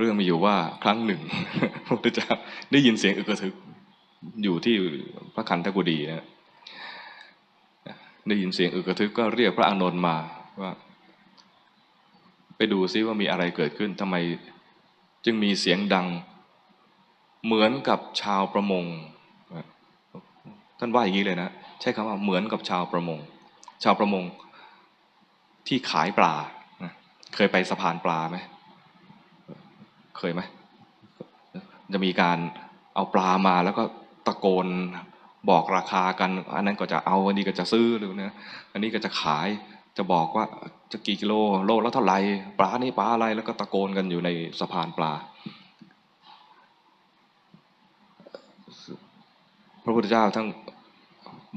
เรื่องมีอยู่ว่าครั้งหนึ่งพระพุทธเจ้าได้ยินเสียงอึกกระทึก อยู่ที่พระคันธกุฎีนะได้ยินเสียงอึกกระทึกก็เรียกพระอานนท์มาว่าไปดูซิว่ามีอะไรเกิดขึ้นทำไมจึงมีเสียงดังเหมือนกับชาวประมง ท่านว่าอย่างนี้เลยนะ ใช้คำว่าเหมือนกับชาวประมง ชาวประมงที่ขายปลา เคยไปสะพานปลาไหม เคยไหมจะมีการเอาปลามาแล้วก็ตะโกนบอกราคากันอันนั้นก็จะเอาอันนี้ก็จะซื้อหรือนะอันนี้ก็จะขายจะบอกว่าจะกี่กิโลโลแล้วเท่าไหร่ปลานี่ปลาอะไรแล้วก็ตะโกนกันอยู่ในสะพานปลา พระพุทธเจ้าทั้ง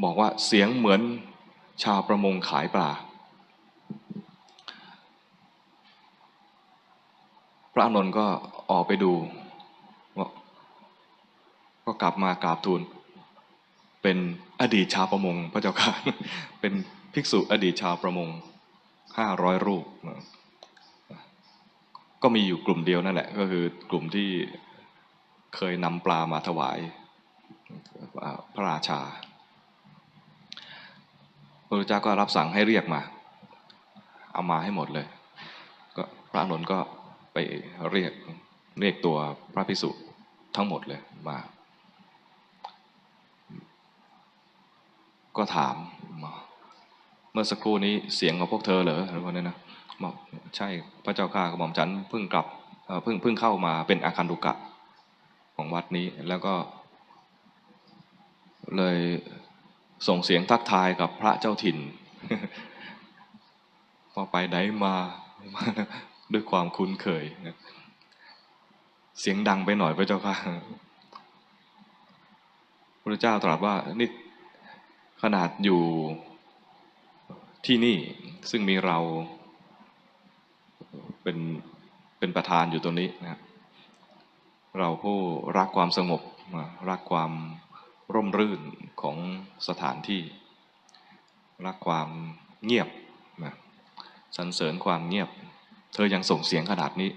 บอกว่าเสียงเหมือนชาวประมงขายปลา พระอานนท์ก็ออกไปดูว่าก็กลับมากราบทูล เป็นอดีตชาวประมงพระเจ้าค่ะเป็นภิกษุอดีตชาวประมงห้าร้อยรูป ก็มีอยู่กลุ่มเดียวนั่นแหละ ก็คือกลุ่มที่เคยนำปลามาถวายพระราชา พระพุทธเจ้าก็รับสั่งให้เรียกมา เอามาให้หมดเลย ก็พระนนท์ก็ ไปเรียกเรียกตัวพระพิสุทั้งหมดเลยมา ก็ถามเมื่อสักครู่นี้เสียงของพวกเธอเหรอหรือว่าเนี่ยนะบอกใช่พระเจ้าข้ากระหม่อมฉันเพิ่งกลับเพิ่งเพิ่งเข้ามาเป็นอาคันตุกะของวัดนี้แล้วก็ เลยส่งเสียงทักทายกับพระเจ้าถิ่นพอไปไหนมา ด้วยความคุ้นเคยเสียงดังไปหน่อยพระเจ้าค่ะพระเจ้าตรัสว่านี่ขนาดอยู่ที่นี่ซึ่งมีเราเป็นเป็นประธานอยู่ตรงนี้นะเราผู้รักความสงบรักความร่มรื่นของสถานที่ รักความเงียบนะสรรเสริญความเงียบ เธอยังส่งเสียงขนาดนี้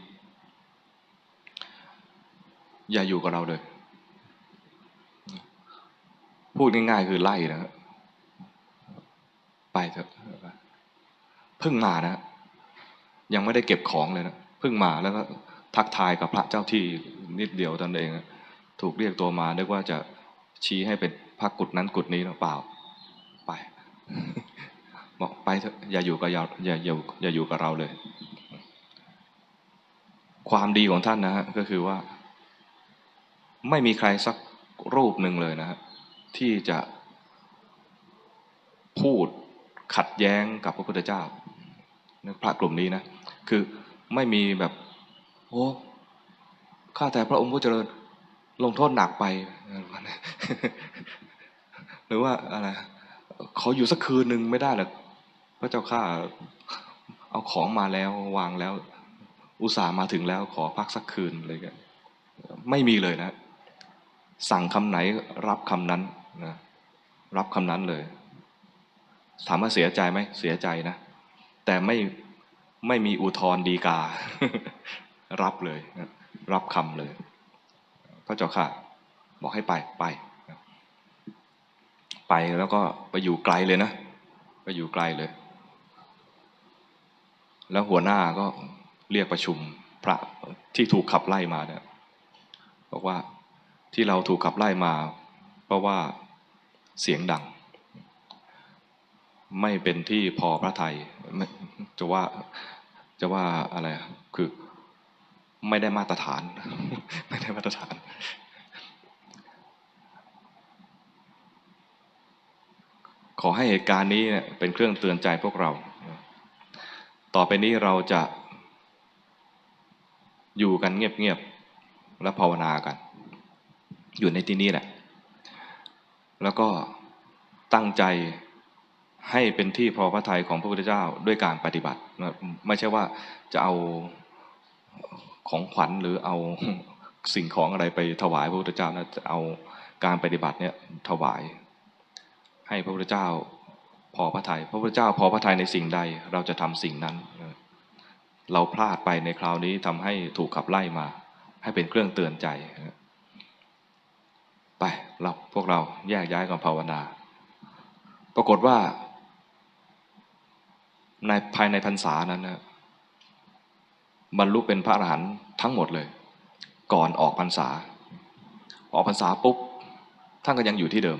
อย่าอยู่กับเราเลย พูดง่ายๆคือไล่นะไปเถอะเพิ่งมานะ ยังไม่ได้เก็บของเลยนะเพิ่งมาแล้วก็ทักทายกับพระเจ้าที่นิดเดียวตนเองถูกเรียกตัวมาเรียกว่าจะชี้ให้เป็นพระกุฏนั้นกุฏนี้หรือเปล่า ไป บอกไปเถอะอย่าอยู่กับเราอย่าอย่อย่าอยู่กับเราเลย ความดีของท่านนะฮะก็คือว่า ไม่มีใครสักรูปหนึ่งเลยนะฮะที่จะพูดขัดแย้งกับพระพุทธเจ้าพระกลุ่มนี้นะ คือไม่มีแบบโอ้ข้าแต่พระองค์ผู้เจริญลงโทษหนักไป หรือว่าอะไรขออยู่สักคืนหนึ่งไม่ได้หรอกพระเจ้าข้าเอาของมาแล้ววางแล้ว อุตส่าห์มาถึงแล้วขอพักสักคืนเลยกันไม่มีเลยนะ สั่งคำไหนรับคำนั้นนะรับคำนั้นเลย ถามว่าเสียใจไหมเสียใจนะ แต่ไม่ไม่มีอุทธรดีกา รับเลยนะรับคำเลย พระเจ้าค่ะ บอกให้ไปไป ไปแล้วก็ไปอยู่ไกลเลยนะ ไปอยู่ไกลเลย แล้วหัวหน้าก็ เรียกประชุมพระที่ถูกขับไล่มาเนี่ยบอกว่าที่เราถูกขับไล่มา เพราะว่าเสียงดัง ไม่เป็นที่พอพระไทยจะว่าจะว่าอะไรคือไม่ได้มาตรฐาน ไม่ได้มาตรฐาน ขอให้เหตุการณ์นี้เป็นเครื่องเตือนใจพวกเรา ต่อไปนี้เราจะ อยู่กันเงียบๆและภาวนากัน อยู่ในที่นี้แหละ แล้วก็ตั้งใจให้เป็นที่พอพระทัยของพระพุทธเจ้าด้วยการปฏิบัติ ไม่ใช่ว่าจะเอาของขวัญหรือเอาสิ่งของอะไรไปถวายพระพุทธเจ้านะจะเอาการปฏิบัติเนี่ยถวาย ให้พระพุทธเจ้าพอพระทยัยพระพุทธเจ้าพอพระทัยในสิ่งใดเราจะทำสิ่งนั้น เราพลาดไปในคราวนี้ทำให้ถูกขับไล่มา ให้เป็นเครื่องเตือนใจ ไปเราพวกเราแยกย้ายกันภาวนา ปรากฏว่า ในภายในพรรษานั้นนะบรรลุเป็นพระอรหันต์ทั้งหมดเลย ก่อนออกพรรษา ออกพรรษาปุ๊บท่านก็ยังอยู่ที่เดิม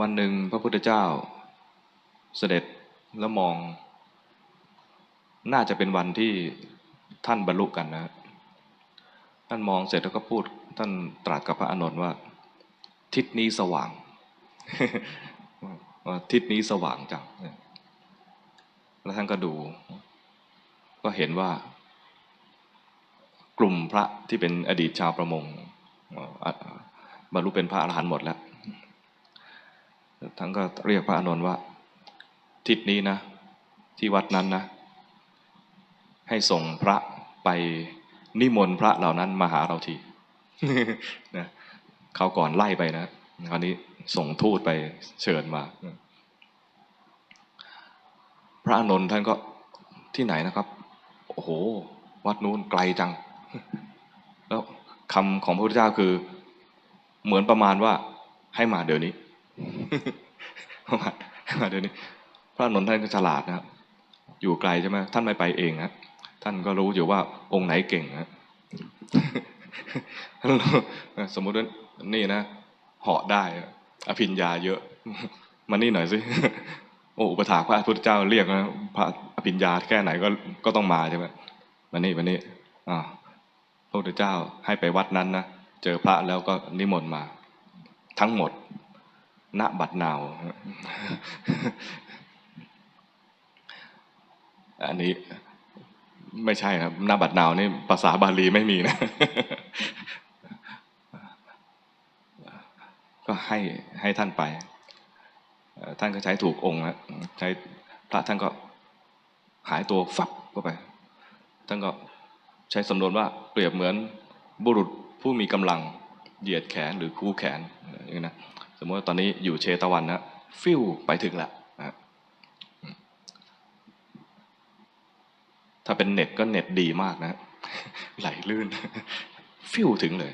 วันหนึ่งพระพุทธเจ้าเสด็จแล้วมอง น่าจะเป็นวันที่ท่านบรรลุกันนะท่านมองเสร็จแล้วก็พูด ท่านตรัสกับพระอานนท์ว่า ทิศนี้สว่างว่าทิศนี้สว่างจังแล้วท่านก็ดู ก็เห็นว่า กลุ่มพระที่เป็นอดีตชาวประมงบรรลุเป็นพระอรหันต์หมดแล้วท่านก็เรียกพระอานนท์ว่า ทิศนี้นะ ที่วัดนั้นนะ ให้ส่งพระไปนิมนต์พระเหล่านั้นมาหาเราทีนะเขาวก่อนไล่ไปนะคราวนี้ส่งทูตไปเชิญมา พระอานนท์ท่านก็ที่ไหนนะครับ โอ้โห วัดนู้นไกลจัง แล้วคำของพระพุทธเจ้าคือ เหมือนประมาณว่าให้มาเดี๋ยวนี้ให้มาเดี๋ยวนี้ พระอานนท์ท่านก็ฉลาดนะครับอยู่ไกลใช่ไหมท่านไม่ไปเองนะ ท่านก็รู้อยู่ว่าองค์ไหนเก่งนะสมมุติว่านี่นะเหาะได้ อภิญญาเยอะ มานี่หน่อยสิโอ้อุปถาพระพุทธเจ้าเรียกนะพระอภิญญาแค่ไหนก็ก็ต้องมาใช่ไหมมานี่มานี่อ่าพระพุทธเจ้าให้ไปวัดนั้นนะเจอพระแล้วก็นิมนต์มา ทั้งหมดณบัดนาว อันนี้ ไม่ใช่ครับหน้าบัดนาวนี่ภาษาบาลีไม่มีนะ ก็ให้ให้ท่านไป ท่านก็ใช้ถูกองค์นะใช้พระท่านก็หายตัวฟับเข้าไป ท่านก็ใช้สำนวนว่าเปรียบเหมือนบุรุษผู้มีกำลังเหยียดแขนหรือคู่แขนอย่างนี้นะ สมมติว่าตอนนี้อยู่เชตวันนะ ฟิวไปถึงแล้วนะ ถ้าเป็นเน็ตก็เน็ตดีมากนะ ไหลลื่น ฟิวถึงเลย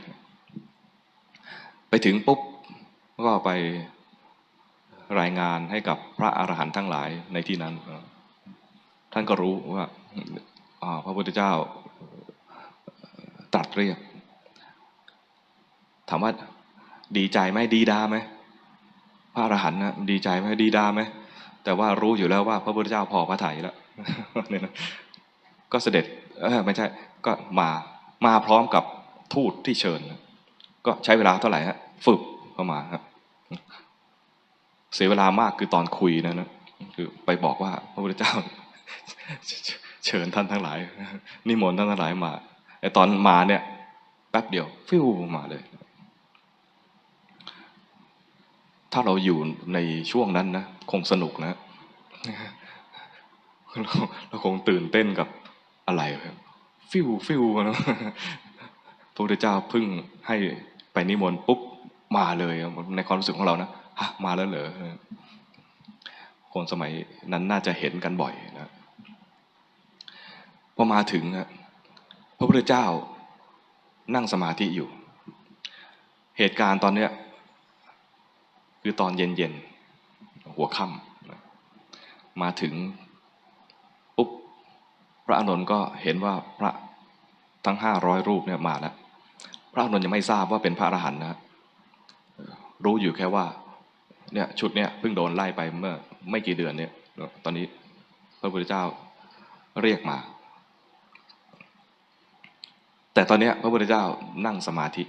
ไปถึงปุ๊บก็ไปรายงานให้กับพระอรหันต์ทั้งหลายในที่นั้น ท่านก็รู้ว่าพระพุทธเจ้าตรัสเรียก ถามว่าดีใจไหมดีดาไหมพระอรหันต์นะดีใจไหมดีดาไหมแต่ว่ารู้อยู่แล้วว่าพระพุทธเจ้าพอพระทัยแล้วเนี่ยนะ ก็เสด็จไม่ใช่ก็มามาพร้อมกับทูตที่เชิญ ก็ใช้เวลาเท่าไหร่ฮะฝึกเข้ามาครับเสียเวลามากคือตอนคุยนะนะคือไปบอกว่าพระพุทธเจ้า เชิญท่านทั้งหลาย นิมนต์ท่านทั้งหลายมาไอตอนมาเนี่ยแป๊บเดียว ฟิวมาเลย ถ้าเราอยู่ในช่วงนั้นนะ คงสนุกนะเราคงตื่นเต้นกับ อะไรครับฟิวฟิวนะพระพุทธเจ้าเพึ่งให้ไปนิมนต์ปุ๊บมาเลยในความรู้สึกของเรานะฮะมาแล้วเหรอคนสมัยนั้นน่าจะเห็นกันบ่อยนะพอมาถึงพระพุทธเจ้านั่งสมาธิอยู่ เหตุการณ์ตอนเนี้ยคือตอนเย็นๆหัวค่ำมาถึง ระอานนท์ก็เห็นว่าพระทั้งห้าร้อยรูปเนี่ยมาแล้ว พระอานนท์ยังไม่ทราบว่าเป็นพระอรหันต์นะ รู้อยู่แค่ว่าเนี่ยชุดเนี่ยเพิ่งโดนไล่ไปเมื่อไม่กี่เดือนเนี่ย ตอนนี้พระพุทธเจ้าเรียกมา แต่ตอนนี้พระพุทธเจ้านั่งสมาธิ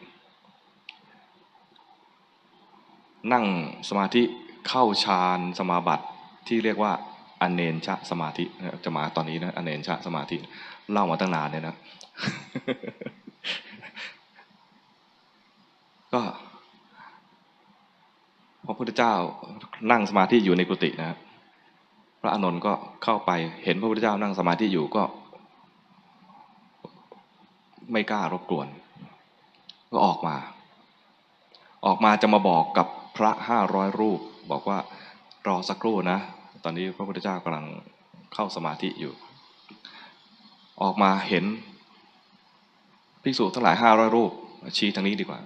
นั่งสมาธิเข้าฌานสมาบัติที่เรียกว่า อเนนชะสมาธินะจะมาตอนนี้นะอเนนชะสมาธิเล่ามาตั้งนานเนี่ยนะ ก็พระพุทธเจ้านั่งสมาธิอยู่ในกุฏินะครับพระอานนท์ก็เข้าไปเห็นพระพุทธเจ้านั่งสมาธิอยู่ก็ ไม่กล้ารบกวน ก็ออกมา ออกมาจะมาบอกกับพระห้าร้อยรูป บอกว่ารอสักครู่นะ ตอนนี้พระพุทธเจ้ากำลังเข้าสมาธิอยู่ ออกมาเห็นภิกษุทั้งหลายห้าร้อยรูป ชี้ทางนี้ดีกว่า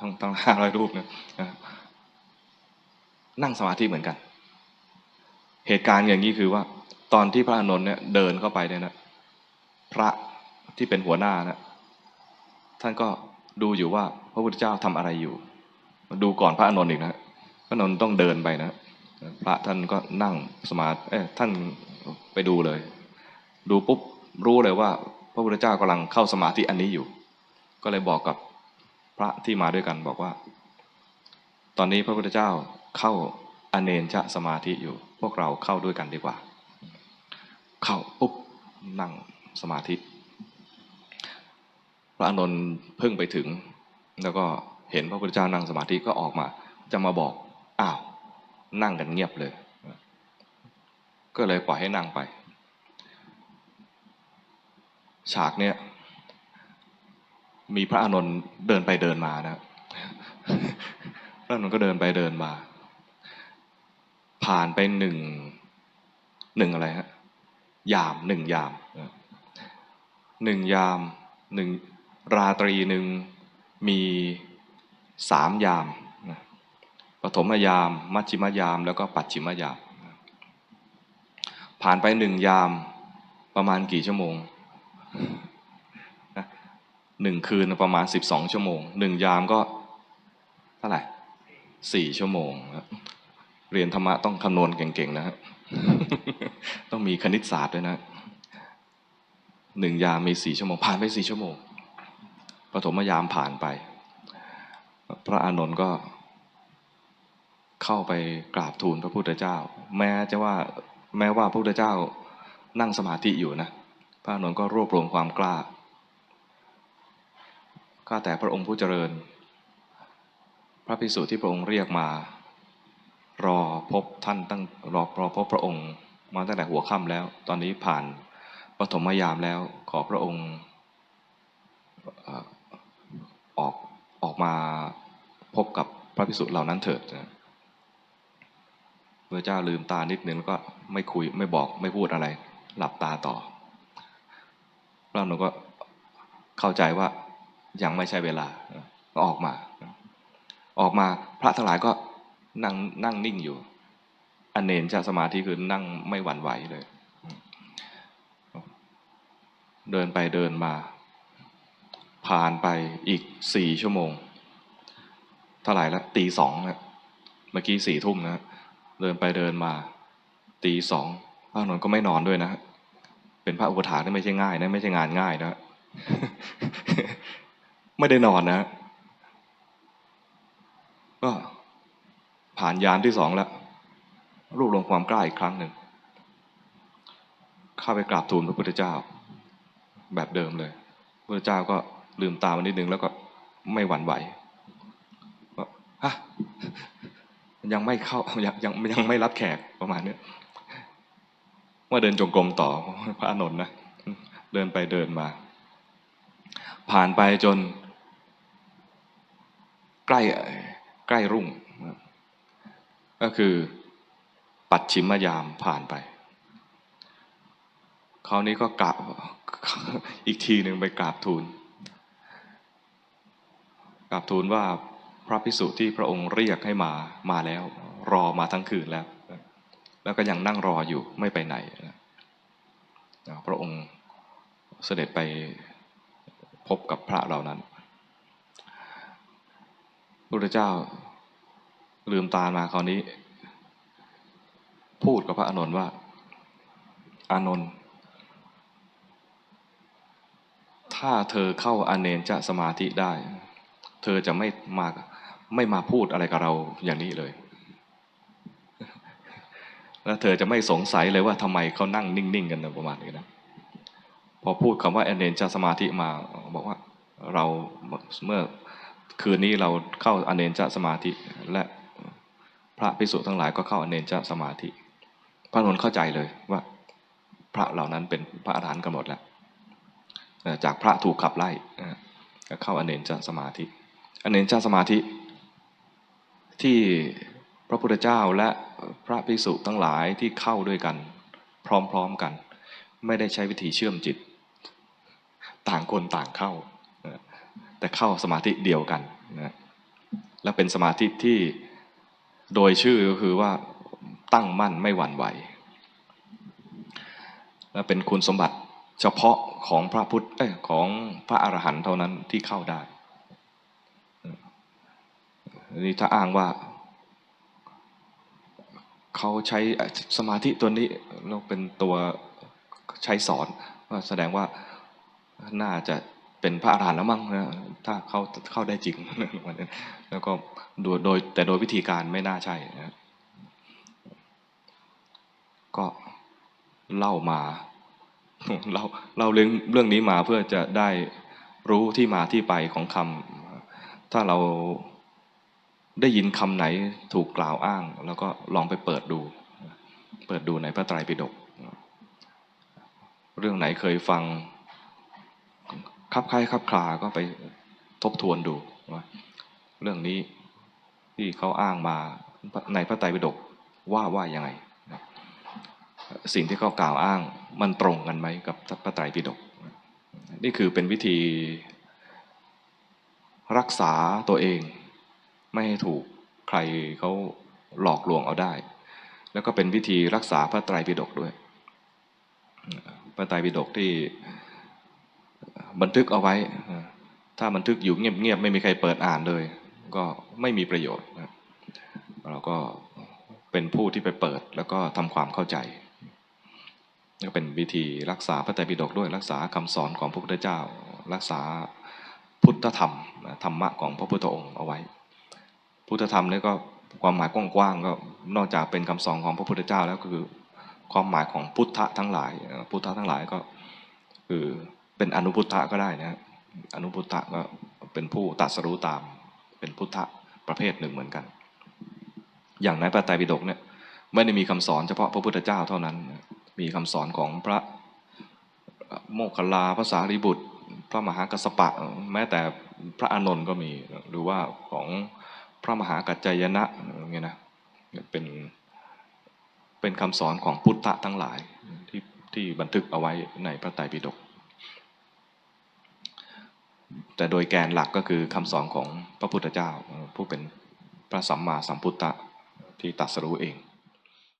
ทั้งทั้งห้าร้อยรูปนะนั่งสมาธิเหมือนกัน เหตุการณ์อย่างนี้คือว่า ตอนที่พระอานนท์เนี่ยเดินเข้าไปเนี่ยนะพระที่เป็นหัวหน้านะท่านก็ดูอยู่ว่าพระพุทธเจ้าทำอะไรอยู่ ดูก่อนพระอานนท์อีกนะพระอานนท์ต้องเดินไปนะ พระท่านก็นั่งสมาธิท่านไปดูเลย ดูปุ๊บรู้เลยว่า พระพุทธเจ้ากำลังเข้าสมาธิอันนี้อยู่ ก็เลยบอกกับพระที่มาด้วยกันบอกว่า ตอนนี้พระพุทธเจ้าเข้าอเนนชะสมาธิอยู่ พวกเราเข้าด้วยกันดีกว่า เข้าปุ๊บนั่งสมาธิ พระอนนท์เพิ่งไปถึง แล้วก็เห็นพระพุทธเจ้านั่งสมาธิก็ออกมา จะมาบอกอ้าว นั่งกันเงียบเลย ก็เลยปล่อยให้นั่งไป ฉากเนี้ยมีพระอานนท์เดินไปเดินมานะพระอานนท์ก็เดินไปเดินมา ผ่านไปหนึ่งหนึ่งอะไรฮะยามหนึ่งยามหนึ่งยามหนึ่งราตรีหนึ่งมีสามยาม ปฐมยาม มัชชิมยาม แล้วก็ปัจฉิมยาม ผ่านไปหนึ่งยามประมาณกี่ชั่วโมงหนึ่งคืนประมาณสิบสองชั่วโมงหนึ่งยามก็เท่าไหร่สี่ชั่วโมง เรียนธรรมะต้องคำนวณเก่งๆนะฮะต้องมีคณิตศาสตร์ด้วยนะหนึ่งยามมีสี่ชั่วโมง ผ่านไปสี่ชั่วโมงปฐมยามผ่านไป พระอานนท์ก็ เข้าไปกราบทูลพระพุทธเจ้า แม้จะว่าแม้ว่าพระพุทธเจ้านั่งสมาธิอยู่นะ พระนนท์ก็รวบรวมความกล้า ข้าแต่พระองค์ผู้เจริญ พระภิกษุที่พระองค์เรียกมา รอพบท่านตั้งรอรอพบพระองค์มาตั้งแต่หัวค่ำแล้ว ตอนนี้ผ่านปฐมยามแล้วขอพระองค์ออกออกมาพบกับพระภิกษุเหล่านั้นเถิด พระเจ้าลืมตานิดนึงแล้วก็ไม่คุยไม่บอกไม่พูดอะไร หลับตาต่อพระนนก็เข้าใจว่ายังไม่ใช่เวลาก็ออกมา ออกมาพระทั้งหลายก็นั่งนั่งนิ่งอยู่อันเนนจะสมาธิคือนั่งไม่หวั่นไหวเลย เดินไปเดินมา ผ่านไปอีกสี่ชั่วโมง เท่าไหร่ละตีสองนะเมื่อกี้สี่ทุ่มนะ เดินไปเดินมา ตีสองพระนนท์ก็ไม่นอนด้วยนะ เป็นพระอุปถาที่ไม่ใช่ง่ายนะไม่ใช่งานง่ายนะ ไม่ได้นอนนะ ก็ผ่านยานที่สองแล้วรวบรวมความกล้าอีกครั้งหนึ่งเข้าไปกราบทูลพระพุทธเจ้า แบบเดิมเลย พระพุทธเจ้าก็ลืมตามานิดนึงแล้วก็ไม่หวั่นไหวก็ฮะ ยังไม่เข้ายังยังยังไม่รับแขกประมาณนี้ว่าเดินจงกรมต่อพระอนนท์นะเดินไปเดินมา ผ่านไปจน ใกล้ใกล้รุ่ง ก็คือปัดชิมยามผ่านไปคราวนี้ก็กราบอีกทีหนึ่งไปกราบทูลกราบทูลว่า พระพิสุที่พระองค์เรียกให้มามาแล้ว รอมาทั้งคืนแล้ว แล้วก็ยังนั่งรออยู่ไม่ไปไหนพระองค์เสด็จไปพบกับพระเหล่านั้นพระพุทธเจ้าลืมตามาคราวนี้ พูดกับพระอานนท์ว่า อานนท์ถ้าเธอเข้าอเนนจะสมาธิได้ เธอจะไม่มา ไม่มาพูดอะไรกับเราอย่างนี้เลย แล้วเธอจะไม่สงสัยเลยว่าทำไมเขานั่งนิ่ง ๆ กันประมาณนี้นะพอพูดคำว่าอเนนจะสมาธิมาบอกว่าเราเมื่อคืนนี้เราเข้าอเนนจะสมาธิ และพระภิกษุทั้งหลายก็เข้าอเนนจะสมาธิ พระนนท์เข้าใจเลยว่า พระเหล่านั้นเป็นพระอรหันต์กันหมดแล้วจากพระถูกขับไล่เข้าอเนนจะสมาธิ อเนนจะสมาธิ ที่พระพุทธเจ้าและพระภิกษุทั้งหลายที่เข้าด้วยกัน พร้อมๆกัน ไม่ได้ใช้วิธีเชื่อมจิต ต่างคนต่างเข้า แต่เข้าสมาธิเดียวกันนะและเป็นสมาธิที่โดยชื่อก็คือว่าตั้งมั่นไม่หวั่นไหว และเป็นคุณสมบัติเฉพาะของพระพุทธเอ้ยของพระอรหันต์เท่านั้นที่เข้าได้ นี่ถ้าอ้างว่า เขาใช้สมาธิตัวนี้แล้วเป็นตัวใช้สอนก็แสดงว่าน่าจะเป็นพระอรหันต์แล้วมั้งนะถ้าเข้าเข้าได้จริงแล้วก็โดยโดยแต่โดยวิธีการไม่น่าใช่นะก็เล่ามาเล่าเล่าเรื่องเรื่องนี้มาเพื่อจะได้รู้ที่มาที่ไปของคำถ้าเรา ได้ยินคำไหนถูกกล่าวอ้าง แล้วก็ลองไปเปิดดู เปิดดูในพระไตรปิฎกเรื่องไหนเคยฟังคับคล้ายคับคลาก็ไปทบทวนดูว่าเรื่องนี้ที่เขาอ้างมาในพระไตรปิฎกว่าว่ายังไง สิ่งที่เขากล่าวอ้างมันตรงกันไหมกับพระไตรปิฎกนี่คือเป็นวิธีรักษาตัวเอง ไม่ให้ถูกใครเขาหลอกลวงเอาได้ แล้วก็เป็นวิธีรักษาพระไตรปิฎกด้วย พระไตรปิฎกที่บันทึกเอาไว้ ถ้าบันทึกอยู่เงียบๆไม่มีใครเปิดอ่านเลย ก็ไม่มีประโยชน์ เราก็เป็นผู้ที่ไปเปิดแล้วก็ทำความเข้าใจก็เป็นวิธีรักษาพระไตรปิฎกด้วยรักษาคำสอนของพระพุทธเจ้า รักษาพุทธธรรมธรรมะของพระพุทธองค์เอาไว้ พุทธธรรมนี่ก็ความหมายกว้างๆก็นอกจากเป็นคำสอนของพระพุทธเจ้าแล้วก็คือความหมายของพุทธะทั้งหลาย พุทธะทั้งหลายก็คือเป็นอนุพุทธะก็ได้นะอนุพุทธะก็เป็นผู้ตัดสรู้ตาม เป็นพุทธะประเภทหนึ่งเหมือนกัน อย่างในพระไตรปิฎกเนี่ยไม่ได้มีคำสอนเฉพาะพระพุทธเจ้าเท่านั้น มีคำสอนของพระโมคคัลลาภาษาริบุตร พระมหากัสสปะ แม้แต่พระอานนท์ก็มี หรือว่าของ พระมหากัจจายนะเงี้ยนะเป็นเป็นคำสอนของพุทธะทั้งหลายที่ที่บันทึกเอาไว้ในพระไตรปิฎกแต่โดยแกนหลักก็คือคำสอนของพระพุทธเจ้าผู้เป็นพระสัมมาสัมพุทธะที่ตรัสรู้เอง